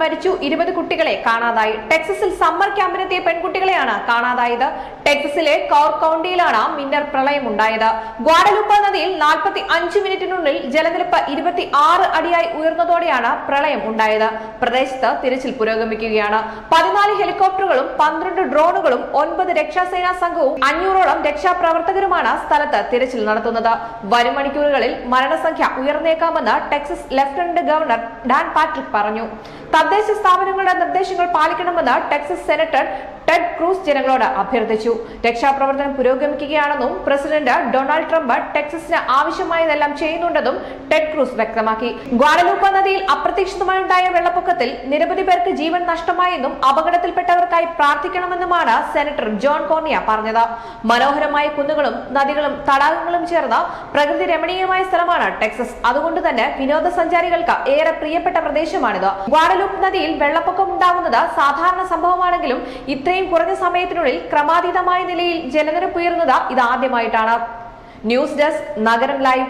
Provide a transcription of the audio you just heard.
മരിച്ചു ഇരുപത് കുട്ടികളെ കാണാതായി. ടെക്സസിൽ സമ്മർ ക്യാമ്പിനെത്തിയ പെൺകുട്ടികളെയാണ് കാണാതായത്. ടെക്സസിലെ കൗർ കൗണ്ടിയിലാണ് മിന്നൽ പ്രളയം ഉണ്ടായത് ഗ്വാഡലൂപ്പ നദിയിൽ നാൽപ്പത്തി അഞ്ച് മിനിറ്റിനുള്ളിൽ ജലനിരപ്പ് ഇരുപത്തി ആറ് അടിയായി ഉയർന്നതോടെയാണ് പ്രളയം ഉണ്ടായത്. പ്രദേശത്ത് തിരച്ചിൽ പുരോഗമിക്കുകയാണ്. പതിനാല് ഹെലികോപ്റ്ററുകളും പന്ത്രണ്ട് ഡ്രോണുകളും ഒൻപത് രക്ഷാസേനാ സംഘവും അഞ്ഞൂറോളം രക്ഷാപ്രവർത്തകരുമാണ് സ്ഥലത്ത് തിരച്ചിൽ നടത്തുന്നത്. വരും മണിക്കൂറുകളിൽ മരണസംഖ്യ ഉയർന്നേക്കാമെന്ന് Texas lieutenant governor Dan Patrick പറഞ്ഞു. തദ്ദേശ സ്ഥാപനങ്ങളുടെ നിർദ്ദേശങ്ങൾ പാലിക്കണമെന്ന് ടെക്സസ് സെനറ്റർ ടെഡ് ക്രൂസ് ജനങ്ങളോട് അഭ്യർത്ഥിച്ചു. രക്ഷാപ്രവർത്തനം പുരോഗമിക്കുകയാണെന്നും പ്രസിഡന്റ് ഡൊണാൾഡ് ട്രംപ് ടെക്സസിന് ആവശ്യമായതെല്ലാം ചെയ്യുന്നുണ്ടെന്നും ടെഡ് ക്രൂസ് വ്യക്തമാക്കി. ഗ്വാഡലൂപ്പ നദിയിൽ അപ്രതീക്ഷിതമായുണ്ടായ വെള്ളപ്പൊക്കത്തിൽ നിരവധി പേർക്ക് ജീവൻ നഷ്ടമായെന്നും അപകടത്തിൽപ്പെട്ടവർക്കായി പ്രാർത്ഥിക്കണമെന്നുമാണ് സെനറ്റർ ജോൺ കോർണിയ പറഞ്ഞത്. മനോഹരമായ കുന്നുകളും നദികളും തടാകങ്ങളും ചേർന്ന പ്രകൃതി രമണീയമായ സ്ഥലമാണ് ടെക്സസ്. അതുകൊണ്ട് തന്നെ വിനോദസഞ്ചാരികൾക്ക് ഏറെ പ്രിയപ്പെട്ട പ്രദേശമാണിത്. ഗ്വാഡലൂപ്പ് നദിയിൽ വെള്ളപ്പൊക്കം ഉണ്ടാകുന്നത് സാധാരണ സംഭവമാണെങ്കിലും ഇത്രയും കുറഞ്ഞ സമയത്തിനുള്ളിൽ ക്രമാതീതമായ നിലയിൽ ജലനിരപ്പ് ഉയർന്നത് ഇതാദ്യമായിട്ടാണ്. ന്യൂസ് ഡെസ്ക് നഗരം ലൈവ്.